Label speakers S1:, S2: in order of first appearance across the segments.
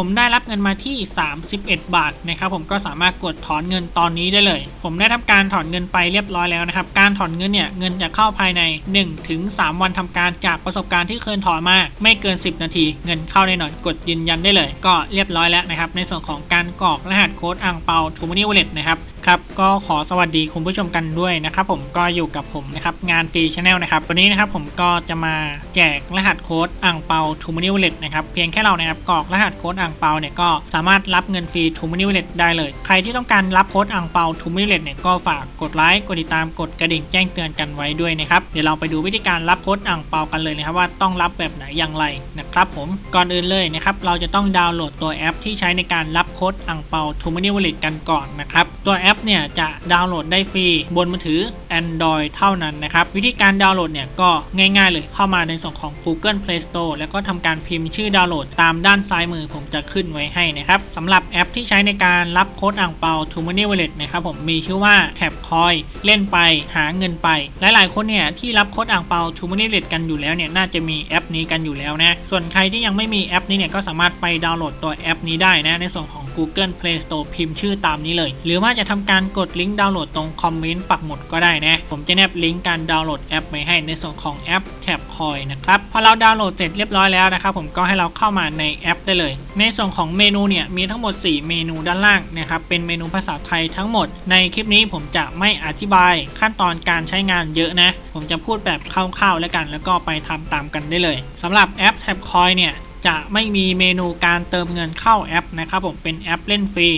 S1: ผมได้รับเงินมาที่ 31 บาทนะครับผมก็สามารถกดถอนเงินตอนนี้ได้เลย ผมได้ทำการถอนเงินไปเรียบร้อยแล้วนะครับ การถอนเงินเนี่ยเงินจะเข้าภายใน 1-3ถึง3วันทำการจากประสบการณ์ที่เคยถอนมา ไม่เกิน 10 นาที เงินเข้าแน่นอนกดยืนยันได้เลย ก็เรียบร้อยแล้วนะครับ ในส่วนของการกรอกรหัสโค้ดอ่างเปาทูมานี่วอลเล็ตนะครับครับก็ขอสวัสดีคุณผู้ชมกันด้วยนะครับผมก็อยู่กับผมนะครับงานฟรีชาแนลนะครับวันนี้นะครับผมก็จะมาแจกรหัสโค้ดอ่างเปาทูมานี่วอลเล็ตนะครับเพียงแค่เรานะครับกรอกรหัสโค้ดอ่างเปาเนี่ยก็สามารถรับเงินฟรีทูมานี่วเลตได้เลย ใครที่ต้องการรับโค้ดอ่างเปาทูมานี่วเลตเนี่ยก็ฝากกดไลค์กดติดตามกดกระดิ่งแจ้งเตือนกันไว้ด้วยนะครับเดี๋ยวเราไปดูวิธีการรับโค้ดอ่างเปากันเลยนะครับว่าต้องรับแบบไหนอย่างไรนะครับผมก่อนอื่นเลยนะครับเราจะต้องดาวน์โหลดตัวแอป ที่ใช้ในการรับโค้ดอ่างเปาทูมานี่วเลตกันก่อนนะครับตัวแอปเนี่ยจะดาวน์โหลดได้ฟรีบนมือถือ Android เท่านั้นนะครับวิธีการดาวน์โหลดเนี่ยก็ง่าย ๆ เลยเข้ามาในส่วนของ Google Play Store แล้วก็ทำการพิมพ์ชื่อดาวน์โหลดตามด้านซ้ายมือผมจะขึ้นไว้ให้นะครับสำหรับแอปที่ใช้ในการรับโค้ดอ่างเปา t o m o n e y Wallet นะครับผมมีชื่อว่า Tap Coin เล่นไปหาเงินไป หลายๆคนเนี่ยที่รับโค้ดอ่างเปา t o m o n e y Wallet กันอยู่แล้วเนี่ยน่าจะมีแอปนี้กันอยู่แล้วนะส่วนใครที่ยังไม่มีแอปนี้เนี่ยก็สามารถไปดาวน์โหลดตัวแอปนี้ได้นะในส่วนของ Google Play Store พิมพ์ชื่อตามนี้เลย หรือว่าจะทำการกดลิงก์ดาวน์โหลดตรงคอมเมนต์ปักหมุดก็ได้นะ ผมจะแนบลิงก์การดาวน์โหลดแอปไว้ให้ในส่วนของแอป Tap Coin นะครับ พอเราดาวน์โหลดเสร็จเรียบร้อยแล้วนะครับผมก็ให้เราเข้ามาในแอปได้เลย ในส่วนของเมนูเนี่ยมีทั้งหมด 4 เมนูด้านล่างนะครับเป็นเมนูภาษาไทยทั้งหมด ในคลิปนี้ผมจะไม่อธิบายขั้นตอนการใช้งานเยอะนะ ผมจะพูดแบบคร่าวๆแล้วกัน แล้วก็ไปทำตามกันได้เลยสำหรับแอป Tap Coin เนี่ย จะไม่มีเมนูการเติมเงินเข้าแอปนะครับผมเป็นแอปเล่นฟรี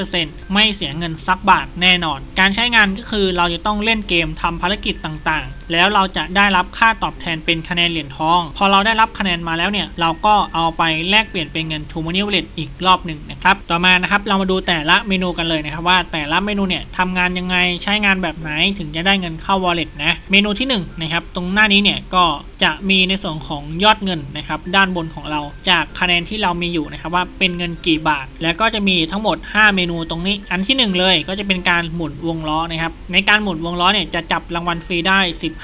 S1: 100%ไม่เสียเงินสักบาทแน่นอน การใช้งานก็คือเราจะต้องเล่นเกมทำภารกิจต่างๆ แล้วเราจะได้รับค่าตอบแทนเป็นคะแนนเหรียญทอง พอเราได้รับคะแนนมาแล้วเนี่ย เราก็เอาไปแลกเปลี่ยนเป็นเงิน t o m o n e y Wallet อีกรอบหนึ่งนะครับ ต่อมานะครับเรามาดูแต่ละเมนูกันเลยนะครับว่าแต่ละเมนูเนี่ยทำงานยังไงใช้งานแบบไหนถึงจะได้เงินเข้า Wallet นะเมนูที่1นะครับตรงหน้านี้เนี่ยก็จะมีในส่วนของยอดเงินนะครับด้านบนของเราจากคะแนนที่เรามีอยู่นะครับว่าเป็นเงินกี่บาท แล้วก็จะมีทั้งหมด 5 เมนูตรงนี้ อันที่ 1 เลยก็จะเป็นการหมุนวงล้อนะครับในการหมุนวงล้อเนี่ยจะจับรางวัลฟรีได้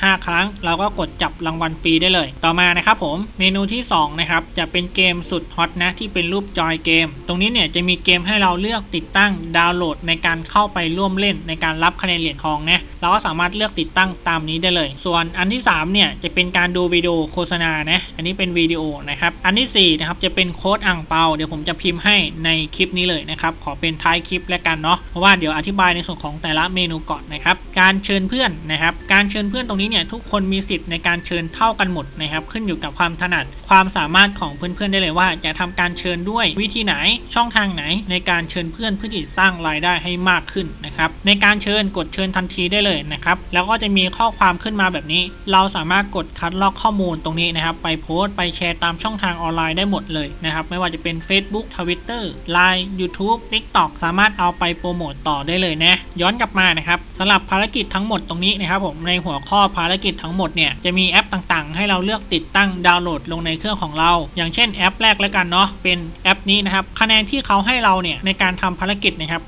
S1: 5 ครั้ง เราก็กดจับรางวัลฟรีได้เลย ต่อมานะครับผมเมนูที่2นะครับจะเป็นเกมสุดฮอตนะที่เป็นรูปจอยเกม ตรงนี้เนี่ยจะมีเกมให้เราเลือกติดตั้งดาวน์โหลดในการเข้าไปร่วมเล่นในการรับคะแนนเหรียญทองนะเราก็สามารถเลือกติดตั้งตามนี้ได้เลย ส่วนอันที่3เนี่ยจะเป็นการดูวิดีโอโฆษณานะอันนี้เป็นวิดีโอนะครับอันที่สี่นะครับจะเป็นโค้ดอ่างเปาเดี๋ยวผมจะพิมพ์ให้ในคลิปนี้เลยนะครับขอเป็นท้ายคลิปแล้วกันเนาะเพราะว่าเดี๋ยวอธิบายในส่วนของแต่ละเมนูก่อนนะครับการเชิญเพื่อนนะครับการเชิญเพื่อนตรงนี้เนี่ยทุกคนมีสิทธิ์ในการเชิญเท่ากันหมดนะครับขึ้นอยู่กับความถนัดความสามารถของเพื่อนๆได้เลยว่า จะทำการเชิญด้วยวิธีไหนช่องทางไหน ในการเชิญเพื่อนเพื่อที่สร้างรายได้ให้มากขึ้นนะครับในการเชิญกดเชิญทันทีได้เลยนะครับแล้วก็จะมีข้อความขึ้นมาแบบนี้ เราสามารถกดคัดลอกข้อมูลตรงนี้นะครับไปโพสต์ไปแชร์ตามช่องทางออนไลน์ได้หมดเลยนะครับไม่ว่าจะเป็น Facebook Twitter Line YouTube TikTok สามารถเอาไปโปรโมตต่อได้เลยนะย้อนกลับมานะครับสำหรับภารกิจทั้งหมดตรงนี้นะครับผมในหัวข้อภารกิจทั้งหมดเนี่ยจะมีแอปต่างๆ ให้เราเลือกติดตั้งดาวน์โหลดลงในเครื่องของเรา อย่างเช่นแอปแรกแล้วกันเนาะเป็นแอปนี้นะครับคะแนนที่เขาให้เราเนี่ยในการทำภารกิจนะครับ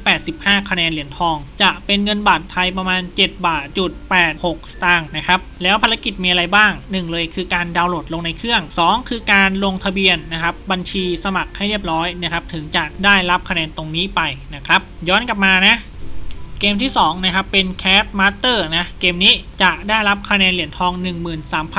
S1: 1485 คะแนนเหรียญทอง จะเป็นเงินบาทไทยประมาณ 7 บาทจุด86 สตางค์นะครับแล้วภารกิจมีอะไรบ้าง 1 เลยคือการดาวน์โหลดลงในเครื่อง 2 คือการลงทะเบียนนะครับบัญชีสมัครให้เรียบร้อยนะครับถึงจะได้รับคะแนนตรงนี้ไปนะครับย้อนกลับมานะ เกมที่ 2 นะครับ เป็น Cat Master นะ เกมนี้จะได้รับคะแนนเหรียญทอง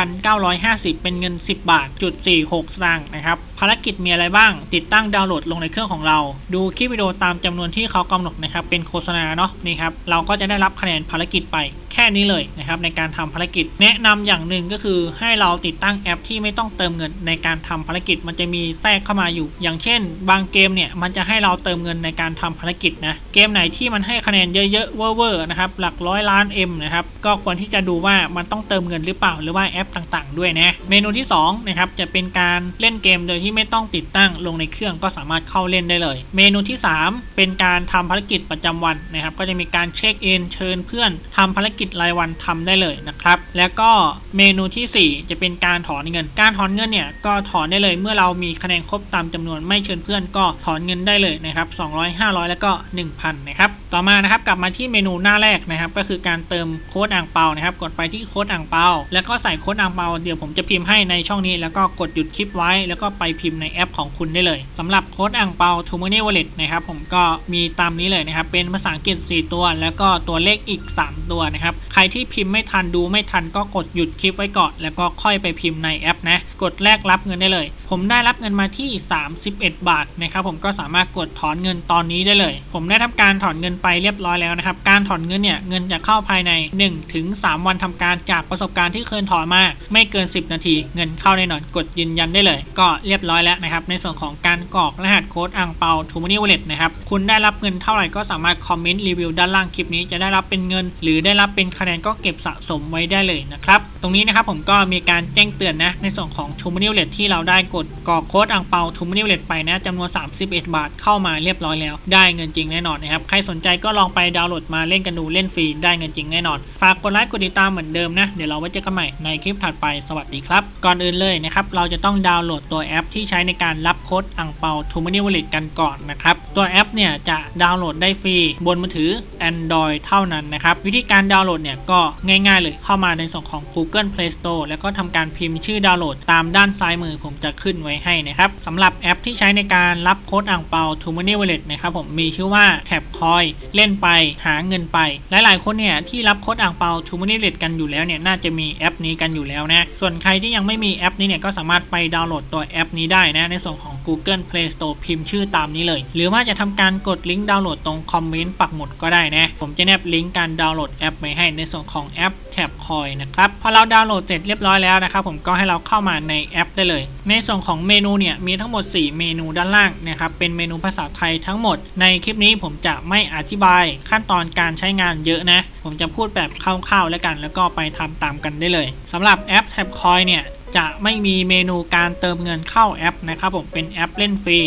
S1: 13,950 เป็นเงิน 10 บาทจุด46 สตางค์นะครับ ภารกิจมีอะไรบ้าง ติดตั้งดาวน์โหลดลงในเครื่องของเรา ดูคลิปวิดีโอตามจำนวนที่เขากำหนดนะครับ เป็นโฆษณาเนาะนี่ครับ เราก็จะได้รับคะแนนภารกิจไปแค่นี้เลยนะครับในการทำภารกิจ แนะนำอย่างหนึ่งก็คือให้เราติดตั้งแอปที่ไม่ต้องเติมเงินในการทำภารกิจมันจะมีแทรกเข้ามาอยู่ อย่างเช่น บางเกมเนี่ยมันจะให้เราเติมเงินในการทำภารกิจนะเกมไหนที่มันให้คะแนนเยอะๆเวอร์ๆนะครับหลักร้อยล้าน M นะครับก็ควรที่จะดูว่ามันต้องเติมเงินหรือเปล่าหรือว่าแอปต่างๆ ด้วยนะเมนูที่2นะครับจะเป็นการเล่นเกมโดยที่ไม่ต้องติดตั้งลงในเครื่องก็สามารถเข้าเล่นได้เลย เมนูที่ 3 เป็นการทำภารกิจประจำวันนะครับก็จะมีการเช็คอินเชิญเพื่อนทำภารกิจรายวันทำได้เลยนะครับ แล้วก็เมนูทีสี่ 4 จะเป็นการถอนเงิน การถอนเงินเนี่ยก็ถอนได้เลยเมื่อเรามีคะแนนครบตามจำนวนไม่เชิญเพื่อนก็ถอนเงินได้เลยนะครับ200 500 แล้วก็ 1,000 นะครับ ต่อมานะครับกลับมาที่เมนูหน้าแรกนะครับก็คือการเติมโค้ดอ่างเปานะครับกดไปที่โค้ดอ่างเปาแล้วก็ใส่โค้ดอ่างเปาเดี๋ยวผมจะพิมพ์ให้ในช่องนี้ แล้วก็กดหยุดคลิปไว้ แล้วก็ไปพิมพ์ในแอปของคุณได้เลยสำหรับโค้ดอ่างเปา t o m o n e y Wallet นะครับผมก็มีตามนี้เลยนะครับเป็นภาษาอังกฤษ 4 ตัว แล้วก็ตัวเลขอีก 3 ตัวนะครับใครที่พิมพ์ไม่ทันดูไม่ทันก็กดหยุดคลิปไว้ก่อน แล้วก็ค่อยไปพิมพ์ในแอปนะ กดแลกรับเงินได้เลย ผมได้รับเงินมาที่ 31 บาทนะครับ ผมก็สามารถกดถอนเงินตอนนี้ได้เลย ผมได้ทำการถอนเงินไปเรียบร้อยแล้วนะครับ การถอนเงินเนี่ยเงินจะเข้าภายใน 1-3ถึง3วันทำการจากประสบการณ์ที่เคยถอนมา ไม่เกิน 10 นาที เงินเข้าแน่นอนกดยืนยันได้เลย ก็เรียบร้อยแล้วนะครับ ในส่วนของการกรอกรหัสโค้ดอ่างเปา t o m o n e y Wallet นะครับคุณได้รับเงินเท่าไหร่ก็สามารถคอมเมนต์รีวิวด้านล่างคลิปนี้จะได้รับเป็นเงิน หรือได้รับเป็นคะแนนก็เก็บสะสมไว้ได้เลยนะครับตรงนี้นะครับผมก็มีการแจ้งเตือนนะในส่วนของ t o m o n e y Wallet ที่เราได้กดกรอกโค้ดอ่างเปา t o m o n e y Wallet ไปนะจำนวน 31 บาทเข้ามาเรียบร้อยแล้ว ได้เงินจริงแน่นอนนะครับใครสนใจก็ลองไปดาวน์โหลดมาเล่นกันดูเล่นฟรีได้เงินจริงแน่นอน ฝากกดไลค์กดติดตามเหมือนเดิมนะเดี๋ยวเราไว้เจอกันใหม่ในคลิปถัดไปสวัสดีครับ ก่อนอื่นเลยนะครับเราจะต้องดาวน์โหลดตัวแอป ที่ใช้ในการรับโค้ดอ่างเปา t o m o n e y Wallet กันก่อนนะครับตัวแอปเนี่ยจะดาวน์โหลดได้ฟรีบนมือถือ Android เท่านั้นนะครับวิธีการดาวน์โหลดเนี่ยก็ง่าย ๆ เลยเข้ามาในส่วนของ Google Play Store แล้วก็ทำการพิมพ์ชื่อดาวน์โหลดตามด้านซ้ายมือผมจะขึ้นไว้ให้นะครับสำหรับแอปที่ใช้ในการรับโค้ดอ่างเปา t o m o n e y Wallet นะครับผมมีชื่อว่า Tap Coin เล่นไปหาเงินไป หลายๆคนเนี่ยที่รับโค้ดอ่างเปา t o m o n e y Wallet กันอยู่แล้วเนี่ยน่าจะมีแอปนี้กันอยู่แล้วนะส่วนใครที่ยังไม่มีแอปนี้เนี่ยก็สามารถไปดาวน์โหลดตัวแอปนี้ได้นะในส่วนของ Google Play Store พิมพ์ชื่อตามนี้เลย หรือว่าจะทำการกดลิงก์ดาวน์โหลดตรงคอมเมนต์ปักหมุดก็ได้นะ ผมจะแนบลิงก์การดาวน์โหลดแอปไว้ให้ในส่วนของแอป Tap Coin นะครับพอเราดาวน์โหลดเสร็จเรียบร้อยแล้วนะครับผมก็ให้เราเข้ามาในแอปได้เลย ในส่วนของเมนูเนี่ยมีทั้งหมด 4 เมนูด้านล่างนะครับเป็นเมนูภาษาไทยทั้งหมด ในคลิปนี้ผมจะไม่อธิบายขั้นตอนการใช้งานเยอะนะ ผมจะพูดแบบคร่าวๆแล้วกัน แล้วก็ไปทำตามกันได้เลยสำหรับแอป Tap Coin เนี่ย จะไม่มีเมนูการเติมเงินเข้าแอปนะครับผมเป็นแอปเล่นฟรี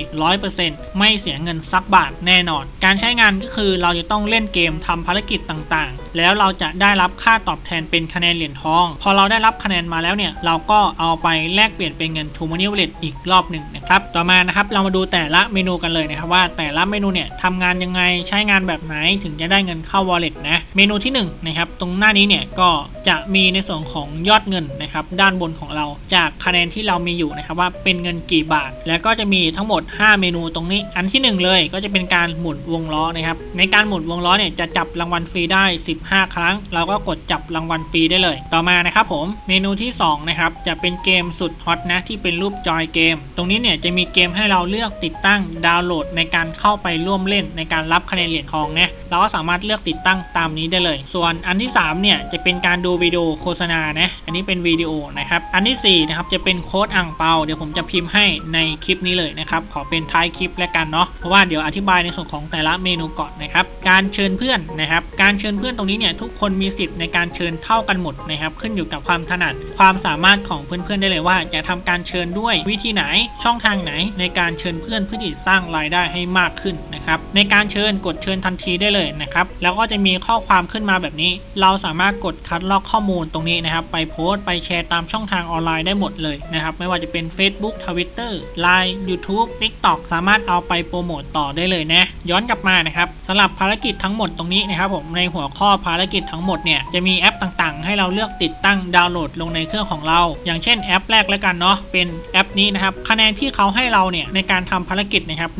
S1: 100%ไม่เสียเงินสักบาทแน่นอน การใช้งานก็คือเราจะต้องเล่นเกมทำภารกิจต่างๆ แล้วเราจะได้รับค่าตอบแทนเป็นคะแนนเหรียญทอง พอเราได้รับคะแนนมาแล้วเนี่ย เราก็เอาไปแลกเปลี่ยนเป็นเงิน t o m o n e y Wallet อีกรอบหนึ่งนะครับ ต่อมานะครับเรามาดูแต่ละเมนูกันเลยนะครับว่าแต่ละเมนูเนี่ยทำงานยังไงใช้งานแบบไหนถึงจะได้เงินเข้า Wallet นะ เมนูที่1นะครับตรงหน้านี้เนี่ยก็จะมีในส่วนของยอดเงินนะครับด้านบนของเราจากคะแนนที่เรามีอยู่นะครับว่าเป็นเงินกี่บาท แล้วก็จะมีทั้งหมด 5 เมนูตรงนี้ อันที่ 1 เลยก็จะเป็นการหมุนวงล้อนะครับในการหมุนวงล้อเนี่ยจะจับรางวัลฟรีได้ 15 ครั้ง เราก็กดจับรางวัลฟรีได้เลย ต่อมานะครับผมเมนูที่2นะครับจะเป็นเกมสุดฮอตนะที่เป็นรูปจอยเกม ตรงนี้เนี่ยจะมีเกมให้เราเลือกติดตั้งดาวน์โหลด ในการเข้าไปร่วมเล่นในการรับคะแนนเหรียญทองนะเราก็สามารถเลือกติดตั้งตามนี้ได้เลย ส่วนอันที่3เนี่ยจะเป็นการดูวิดีโอโฆษณานะอันนี้เป็นวิดีโอนะครับอันที่สี่นะครับจะเป็นโค้ดอ่างเปาเดี๋ยวผมจะพิมพ์ให้ในคลิปนี้เลยนะครับขอเป็นท้ายคลิปแล้วกันเนาะเพราะว่าเดี๋ยวอธิบายในส่วนของแต่ละเมนูก่อนนะครับการเชิญเพื่อนนะครับการเชิญเพื่อนตรงนี้เนี่ยทุกคนมีสิทธิ์ในการเชิญเท่ากันหมดนะครับขึ้นอยู่กับความถนัดความสามารถของเพื่อนๆได้เลยว่า จะทำการเชิญด้วยวิธีไหนช่องทางไหน ในการเชิญเพื่อนเพื่อที่สร้างรายได้ให้มากขึ้นนะครับในการเชิญกดเชิญทันทีได้เลยนะครับแล้วก็จะมีข้อความขึ้นมาแบบนี้ เราสามารถกดคัดลอกข้อมูลตรงนี้นะครับไปโพสต์ไปแชร์ตามช่องทางออนไลน์ได้หมดเลยนะครับ ไม่ว่าจะเป็น Facebook Twitter Line YouTube TikTok สามารถเอาไปโปรโมตต่อได้เลยนะ ย้อนกลับมานะครับสำหรับภารกิจทั้งหมดตรงนี้นะครับผมในหัวข้อภารกิจทั้งหมดเนี่ยจะมีแอปต่างๆ ให้เราเลือกติดตั้งดาวน์โหลดลงในเครื่องของเรา อย่างเช่นแอปแรกแล้วกันเนาะเป็นแอปนี้นะครับคะแนนที่เขาให้เราเนี่ยในการทำภารกิจนะครับ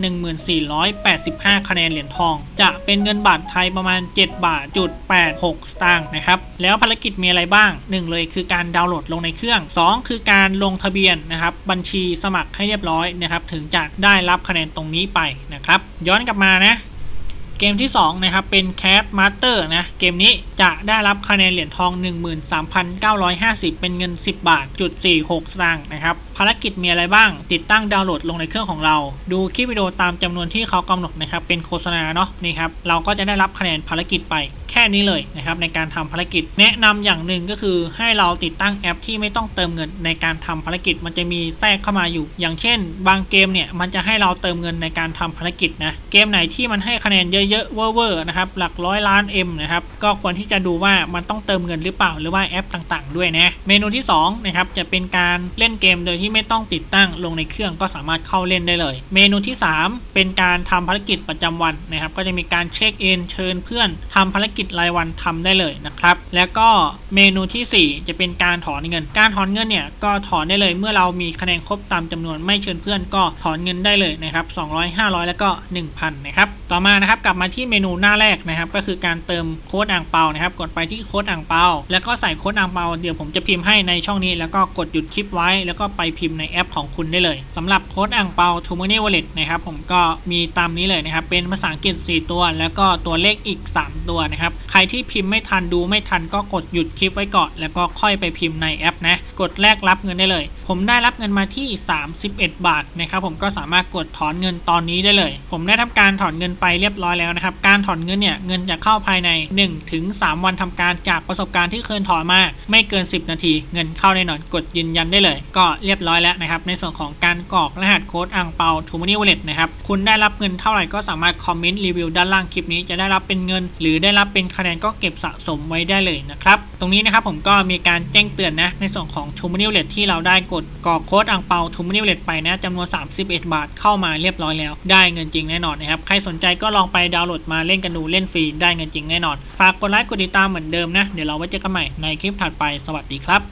S1: 1485 คะแนนเหรียญทอง จะเป็นเงินบาทไทยประมาณ 7 บาทจุด86 สตางค์นะครับแล้วภารกิจมีอะไรบ้าง 1 เลยคือการดาวน์โหลดลงในเครื่อง 2คือการลงทะเบียนนะครับบัญชีสมัครให้เรียบร้อยนะครับถึงจะได้รับคะแนนตรงนี้ไปนะครับ ย้อนกลับมานะเกมที่2นะครับเป็น Cat Master นะเกมนี้จะได้รับคะแนนเหรียญทอง 13,950 เป็นเงิน 10 บาทจุด46สตางค์นะครับภารกิจมีอะไรบ้าง ติดตั้งดาวน์โหลดลงในเครื่องของเรา ดูคลิปวิดีโอตามจำนวนที่เขากำหนดนะครับเป็นโฆษณาเนาะนี่ครับเราก็จะได้รับคะแนนภารกิจไปแค่นี้เลยนะครับในการทำภารกิจ แนะนำอย่างหนึ่งก็คือให้เราติดตั้งแอปที่ไม่ต้องเติมเงินในการทำภารกิจมันจะมีแทรกเข้ามาอยู่ อย่างเช่น บางเกมเนี่ยมันจะให้เราเติมเงินในการทำภารกิจนะเกมไหนที่มันให้คะแนนเยอะๆเวอร์ๆนะครับหลักร้อยล้าน M นะครับก็ควรที่จะดูว่ามันต้องเติมเงินหรือเปล่า หรือว่าแอปต่างๆ ด้วยนะเมนูที่2นะครับจะเป็นการเล่นเกมโดยที่ไม่ต้องติดตั้งลงในเครื่องก็สามารถเข้าเล่นได้เลย เมนูที่ 3 เป็นการทำภารกิจประจำวันนะครับ ก็จะมีการเช็คอินเชิญเพื่อนทำภารกิจรายวันทำได้เลยนะครับ แล้วก็เมนูทีสี่ 4 จะเป็นการถอนเงิน การถอนเงินเนี่ยก็ถอนได้เลยเมื่อเรามีคะแนนครบตามจำนวนไม่เชิญเพื่อนก็ถอนเงินได้เลยนะครับ200 500 แล้วก็ 1,000 นะครับ ต่อมานะครับกลับมาที่เมนูหน้าแรกนะครับ ก็คือการเติมโค้ดอ่างเปานะครับ กดไปที่โค้ดอ่างเปาแล้วก็ใส่โค้ดอ่างเปาเดี๋ยวผมจะพิมพ์ให้ในช่องนี้ แล้วก็กดหยุดคลิปไว้แล้วก็ไปพิมพ์ในแอปของคุณได้เลยสำหรับโค้ดอ่างเปา t o m o n e y Wallet นะครับผมก็มีตามนี้เลยนะครับ เป็นภาษาอังกฤษ 4 ตัว แล้วก็ตัวเลขอีก 3 ตัวนะครับ ใครที่พิมพ์ไม่ทันดูไม่ทันก็กดหยุดคลิปไว้ก่อน แล้วก็ค่อยไปพิมพ์ในแอปนะ กดแลกรับเงินได้เลย ผมได้รับเงินมาที่ 31 บาทนะครับผมก็สามารถกดถอนเงินตอนนี้ได้เลย ผมได้ทำการถอนเงินไปเรียบร้อยแล้วนะครับ การถอนเงินเนี่ยเงินจะเข้าภายใน 1-3ถึง3วันทำการจากประสบการณ์ที่เคยถอนมา ไม่เกิน 10 นาที เงินเข้าแน่นอนกดยืนยันได้เลย ก็เรียบร้อยแล้วนะครับ ในส่วนของการกรอกรหัสโค้ดอ่างเปา t o m o n e y Wallet นะครับ คุณได้รับเงินเท่าไหร่ก็สามารถคอมเมนต์รีวิวด้านล่างคลิปนี้จะได้รับเป็นเงิน หรือได้รับเป็นคะแนนก็เก็บสะสมไว้ได้เลยนะครับ ตรงนี้นะครับผมก็มีการแจ้งเตือนนะ ในส่วนของ t o m o n e y Wallet ที่เราได้กดกรอกโค้ดอ่างเปา t o m o n e y Wallet ไปนะจำนวน 31 บาทเข้ามาเรียบร้อยแล้ว ได้เงินจริงแน่นอนนะครับใครสนใจก็ลองไปดาวน์โหลดมาเล่นกันดูเล่นฟรีได้เงินจริงแน่นอน ฝากกดไลค์กดติดตามเหมือนเดิมนะเดี๋ยวเราไว้เจอกันใหม่ในคลิปถัดไปสวัสดีครับ